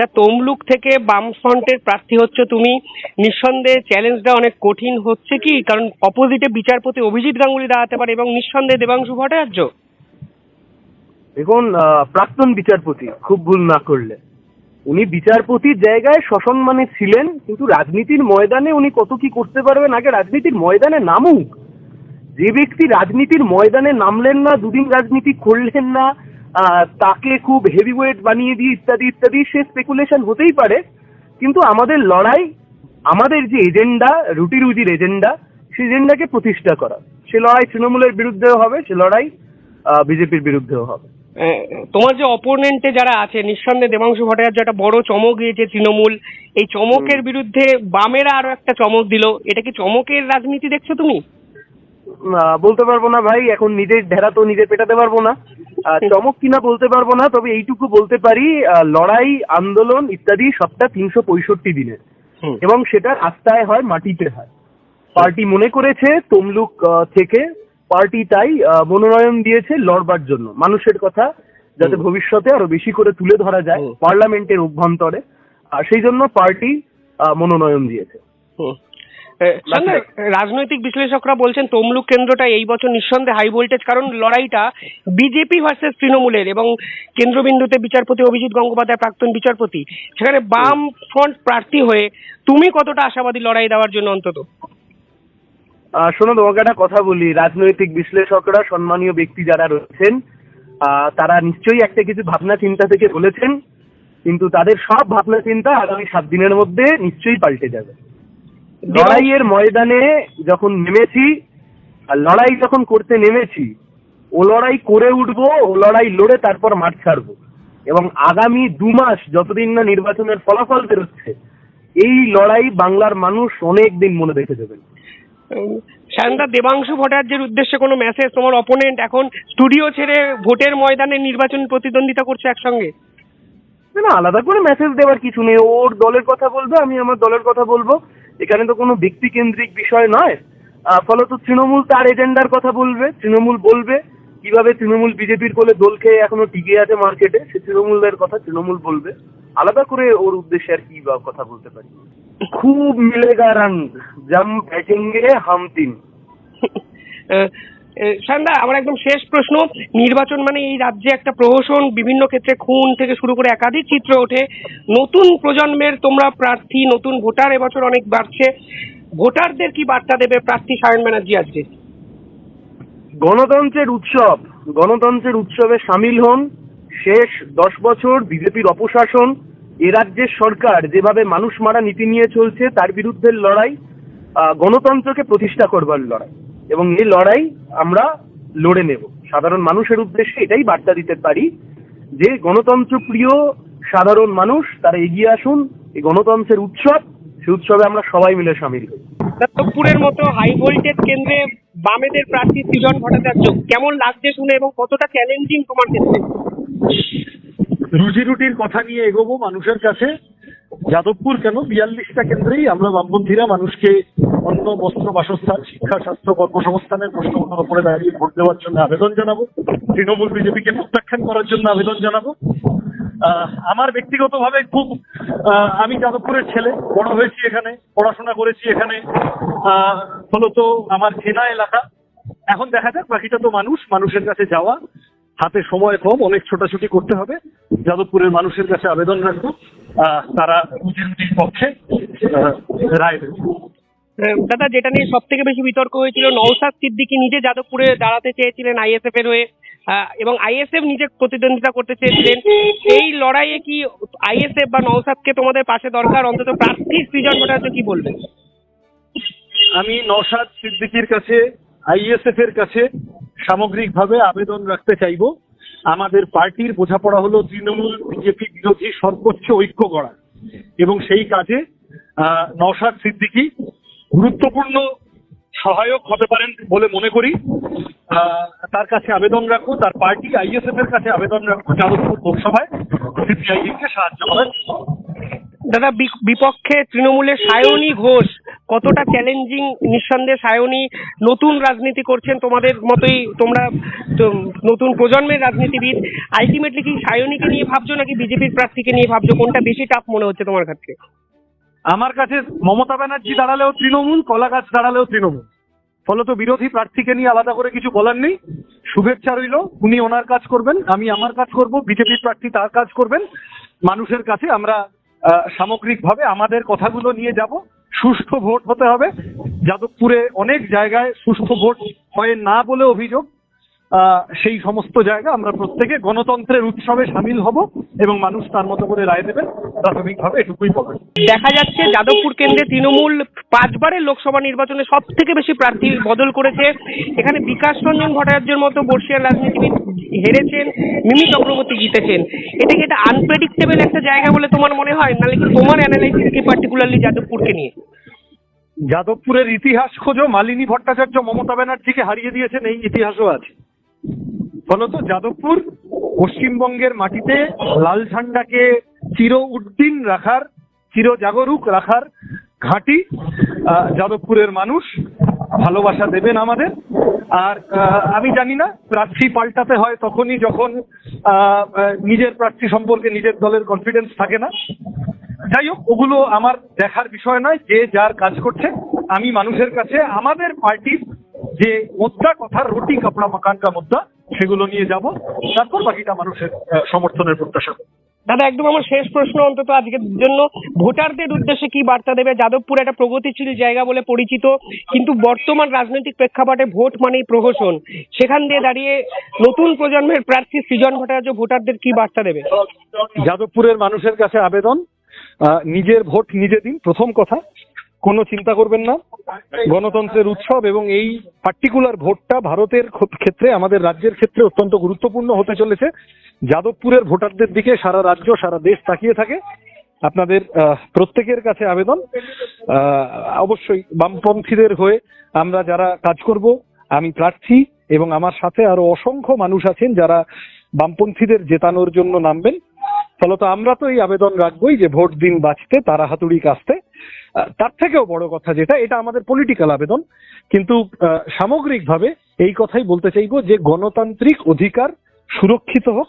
যা তমলুক থেকে বামফ্রন্টের প্রার্থী হচ্ছে তুমি। নিঃসন্দেহে চ্যালেঞ্জটা অনেক কঠিন হচ্ছে কি? কারণ অপোজিটে বিচারপতি অভিজিৎ গাঙ্গুলি দাঁড়াতে পারে এবং নিঃসন্দেহে দেবাংশু ভট্টাচার্য। দেখুন প্রাক্তন বিচারপতি, খুব ভুল না করলে। উনি বিচারপতির জায়গায় সসম্মানে ছিলেন, কিন্তু রাজনীতির ময়দানে উনি কত কি করতে পারবেন? আগে রাজনীতির ময়দানে নামুক। যে ব্যক্তি রাজনীতির ময়দানে নামলেন না, দুদিন রাজনীতি করলেন না তাকে খুব হেভিওয়েট বানিয়ে দিয়ে ইত্যাদি ইত্যাদি সে স্পেকুলেশন হতেই পারে। কিন্তু আমাদের লড়াই আমাদের যে এজেন্ডা রুটি রুজির এজেন্ডা সেই এজেন্ডাকে প্রতিষ্ঠা করা। সে লড়াই তৃণমূলের বিরুদ্ধেও হবে সে লড়াই বিজেপির বিরুদ্ধেও হবে। তোমার যে অপোনেন্টে যারা আছে নিঃসন্দেহে দেবাংশু ভট্টাচার্য একটা বড় চমক দিয়েছে তৃণমূল। এই চমকের বিরুদ্ধে বামেরা আরও একটা চমক দিল। এটা কি চমকের রাজনীতি দেখছ তুমি? বলতে পারব না ভাই এখন নিজের ঢেরা তো নিজে পেটাতে পারব না। চমক কিনা বলতে পারব না তবে এইটুকু বলতে পারি লড়াই আন্দোলন ইত্যাদি সবটা তিনশো পঁয়ষট্টি দিনের এবং সেটা রাস্তায় হয় মাটিতে হয়। পার্টি মনে করেছে তমলুক থেকে পার্টি তাই মনোনয়ন দিয়েছে লড়বার জন্য। মানুষের কথা যাতে ভবিষ্যতে আরও বেশি করে তুলে ধরা যায় পার্লামেন্টের অভ্যন্তরে। আর সেই জন্য পার্টি মনোনয়ন দিয়েছে। রাজনৈতিক বিশ্লেষকরা বলছেন তমলুক কেন্দ্রটা এই বছর নিঃসন্দেহে হাই ভোল্টেজ কারণ লড়াইটা বিজেপি ভার্সেস তৃণমূলের এবং কেন্দ্রবিন্দুতে বিচারপতি অভিজিৎ গঙ্গোপাধ্যায় প্রাক্তন বিচারপতি। সেখানে বাম ফ্রন্ট প্রার্থী হয়ে তুমি কতটা আশাবাদী লড়াই দেওয়ার জন্য অন্তত? শোনো তোমাকে একটা কথা বলি। রাজনৈতিক বিশ্লেষকরা সম্মানীয় ব্যক্তি যারা রয়েছেন আহ, তারা নিশ্চয়ই একটা কিছু ভাবনা চিন্তা থেকে বলেছেন কিন্তু তাদের সব ভাবনা চিন্তা আগামী সাত দিনের মধ্যে নিশ্চয়ই পাল্টে যাবে। লড়াইয়ের ময়দানে যখন নেমেছি আর লড়াই যখন করতে নেমেছি ও লড়াই করে উঠবো ও লড়াই লড়ে তারপর মাঠ ছাড়বো। এবং আগামী দু মাস যতদিন না নির্বাচনের ফলাফল বেরোচ্ছে এই লড়াই বাংলার মানুষ অনেক দিন মনে রেখে দেবেন। সায়ন্দা দেবাংশু ভট্টাচার্যের উদ্দেশ্যে কোনো মেসেজ তোমার অপোনেন্ট এখন স্টুডিও ছেড়ে ভোটের ময়দানে নির্বাচন প্রতিদ্বন্দ্বিতা করছে একসঙ্গে? না না আলাদা করে মেসেজ দেওয়ার কিছু নেই। ওর দলের কথা বলবে, আমি আমার দলের কথা বলব। এখানে তো কোনো ব্যক্তি কেন্দ্রিক বিষয় নয়। ফলত তৃণমূল তার এজেন্ডার কথা বলবে, তৃণমূল বলবে। কীভাবে তৃণমূল বিজেপির কোলে দোল খেয়ে এখনও টিকে আছে মার্কেটে, সে তৃণমূলের কথা তৃণমূল বলবে। আলাদা করে ওর উদ্দেশ্যে আর কি বা কথা বলতে পারি। খুব মিলেগা রঙ জম ব্যাটিংয়ে হাম তিন। আহ, আমার একদম শেষ প্রশ্ন। নির্বাচন মানে এই রাজ্যে একটা প্রহসন বিভিন্ন ক্ষেত্রে খুন থেকে শুরু করে একাধিক চিত্র ওঠে। নতুন প্রজন্মের তোমরা প্রার্থী নতুন ভোটার এবছর অনেক বাড়ছে। ভোটারদের কি বার্তা দেবে প্রার্থী সায়ন ব্যানার্জি আজকে? গণতন্ত্রের উৎসব গণতন্ত্রের উৎসবে সামিল হন। শেষ দশ বছর বিজেপির অপশাসন। এ রাজ্যের সরকার যেভাবে মানুষ মারা নীতি নিয়ে চলছে তার বিরুদ্ধে লড়াই। গণতন্ত্রকে প্রতিষ্ঠা করবার লড়াই। এবং এই লড়াই আমরা লড়ে নেব। সাধারণ মানুষের উদ্দেশ্যে এটাই বার্তা দিতে পারি যে গণতন্ত্র প্রিয় সাধারণ মানুষ তারা এগিয়ে আসুন এই গণতন্ত্রের উৎসব সেই উৎসবে আমরা সবাই মিলে সামিল হই। যাদবপুরের মতো হাই ভোল্টেজ কেন্দ্রে বামেদের প্রার্থী সৃজন ভট্টাচার্য কেমন লাগছে শুনে এবং কতটা চ্যালেঞ্জিং তোমার ক্ষেত্রে? রুজি রুটির কথা নিয়ে এগোবো মানুষের কাছে। যাদবপুর কেন? বিয়াল্লিশটা কেন্দ্রেই আমরা বামপন্থীরা মানুষকে অন্য বস্ত্র, বাসস্থান, শিক্ষা, স্বাস্থ্য, কর্মসংস্থানের প্রশ্নগুলোর উপরে দাঁড়িয়ে ভোট দেওয়ার জন্য আবেদন জানাব। তৃণমূল বিজেপিকে প্রত্যাখ্যান করার জন্য আবেদন জানাব। আমার ব্যক্তিগতভাবে খুব আমি যাদবপুরের ছেলে, বড় হয়েছি এখানে, পড়াশোনা করেছি এখানে। ফলত আমার চেনা এলাকা। এখন দেখা যাক, বাকিটা তো মানুষ, মানুষের কাছে যাওয়া। হাতে সময় কম, অনেক ছোটাছুটি করতে হবে। যাদবপুরের মানুষের কাছে আবেদন রাখব। তারা রুটির পক্ষে আহ, রায় দেবে। দাদা যেটা নিয়ে সব থেকে বেশি বিতর্ক হয়েছিল নওশাদ সিদ্দিকি নিজে যাদবপুরে দাঁড়াতে চেয়েছিলেন আইএসএফ এর হয়ে এবং আইএসএফ নিজে প্রতিদ্বন্দ্বিতা করতে চেয়েছিলেন। এই লড়াইয়ে কি আইএসএফ বা নওশাদকে তোমাদের পাশে দরকার? অন্তত প্রার্থী সৃজন ভট্টাচার্য কি বলবে? আমি নওশাদ সিদ্দিকির কাছে আইএসএফ এর কাছে সামগ্রিকভাবে আবেদন রাখতে চাইব। আমাদের পার্টির বোঝাপড়া হলো তৃণমূল, বিজেপি বিরোধী সর্বোচ্চ ঐক্য গড়া এবং সেই কাজে নওশাদ সিদ্দিকী গুরুত্বপূর্ণ সহায়ক হতে পারেন বলে মনে করি। তার কাছে আবেদন রাখব তার পার্টি আইএসএফ এর কাছে আবেদন রাখব যাদবপুর লোকসভায়। সিপিআইএমকে সাহায্য করার। দাদা বিপক্ষে তৃণমূলের সায়নী ঘোষ কতটা চ্যালেঞ্জিং নিঃসন্দেহে সায়নী নতুন রাজনীতি করছেন তোমাদের মতোই, তোমরা নতুন প্রজন্মের রাজনীতিবিদ। আলটিমেটলি কি সায়নীকে নিয়ে ভাবছ নাকি বিজেপির প্রার্থীকে নিয়ে ভাবছ? কোনটা বেশি টাফ মনে হচ্ছে তোমার কাছে? আমার কাছে মমতা ব্যানার্জি দাঁড়ালেও তৃণমূল, কলা গাছ দাঁড়ালেও তৃণমূল। ফলত বিরোধী প্রার্থীকে নিয়ে আলাদা করে কিছু বলার নেই। শুভেচ্ছা রইল, উনি ওনার কাজ করবেন, আমি আমার কাজ করব বিজেপির প্রার্থী তার কাজ করবেন। মানুষের কাছে আমরা সামগ্রিকভাবে আমাদের কথাগুলো নিয়ে যাব। সুষ্ঠু ভোট হতে হবে। যাদবপুরে অনেক জায়গায় সুষ্ঠু ভোট হয় না বলে অভিযোগ। সেই সমস্ত জায়গা আমরা প্রত্যেকে গণতন্ত্রের উৎসবে সামিল হব এবং মানুষ তার মতো করে রায় দেবেন প্রাথমিকভাবে এটুকুই বলবেন দেখা যাচ্ছে যাদবপুর কেন্দ্রে তৃণমূল পাঁচবারের লোকসভা নির্বাচনে সব থেকে বেশি প্রার্থী বদল করেছে। এখানে বিকাশ রঞ্জন ভট্টাচার্যের মতো বর্ষিয়ার রাজনীতিবিদ হেরেছেন মিমি চক্রবর্তী জিতেছেন। এটা কি এটা আনপ্রেডিক্টেবল একটা জায়গা বলে তোমার মনে হয়? নাহলে কি তোমার অ্যানালাইসিস কি পার্টিকুলারলি যাদবপুরকে নিয়ে? যাদবপুরের ইতিহাস খোঁজো মালিনী ভট্টাচার্য মমতা ব্যানার্জিকে হারিয়ে দিয়েছেন এই ইতিহাসও আছে। ফলত যাদবপুর পশ্চিমবঙ্গের মাটিতে লাল ঝান্ডাকে চির উদ্দিন রাখার চির জাগরুক রাখার ঘাঁটি যাদবপুরের মানুষ ভালোবাসা দেবেন আমাদের। আর আমি জানি না, প্রার্থী পাল্টাতে হয় তখনই যখন নিজের প্রার্থী সম্পর্কে নিজের দলের কনফিডেন্স থাকে না। যাই হোক, ওগুলো আমার দেখার বিষয় নয়, যে যার কাজ করছে। আমি মানুষের কাছে, আমাদের পার্টির যে মুদ্রা কথার রুটি কাপড়া, মাকানকা মুদ্রা সেগুলো নিয়ে যাব। তারপর বাকিটা মানুষের সমর্থনের প্রত্যাশা দাদা একদম আমার শেষ প্রশ্ন অন্তত আজকের জন্য। ভোটারদের উদ্দেশ্যে কি বার্তা দেবে? যাদবপুর একটা প্রগতিশীল জায়গা বলে পরিচিত কিন্তু বর্তমান রাজনৈতিক প্রেক্ষাপটে ভোট মানেই প্রহসন। সেখান দিয়ে দাঁড়িয়ে নতুন প্রজন্মের প্রার্থী সৃজন ভট্টাচার্য ভোটারদের কি বার্তা দেবে? যাদবপুরের মানুষের কাছে আবেদন নিজের ভোট নিজে দিন প্রথম কথা। কোনো চিন্তা করবেন না। গণতন্ত্রের উৎসব এবং এই পার্টিকুলার ভোটটা ভারতের ক্ষেত্রে আমাদের রাজ্যের ক্ষেত্রে অত্যন্ত গুরুত্বপূর্ণ হতে চলেছে। যাদবপুরের ভোটারদের দিকে সারা রাজ্য সারা দেশ তাকিয়ে থাকে। আপনাদের প্রত্যেকের কাছে আবেদন। অবশ্যই বামপন্থীদের হয়ে আমরা যারা কাজ করব আমি প্রার্থী এবং আমার সাথে আরও অসংখ্য মানুষ আছেন যারা বামপন্থীদের জেতানোর জন্য নামবেন। ফলত আমরা তো এই আবেদন রাখবোই যে ভোট দিন বাঁচতে তারা হাতুড়ি আহ, তার থেকেও বড় কথা যেটা, এটা আমাদের পলিটিক্যাল আবেদন। কিন্তু সামগ্রিকভাবে এই কথাই বলতে চাইব যে গণতান্ত্রিক অধিকার সুরক্ষিত হোক।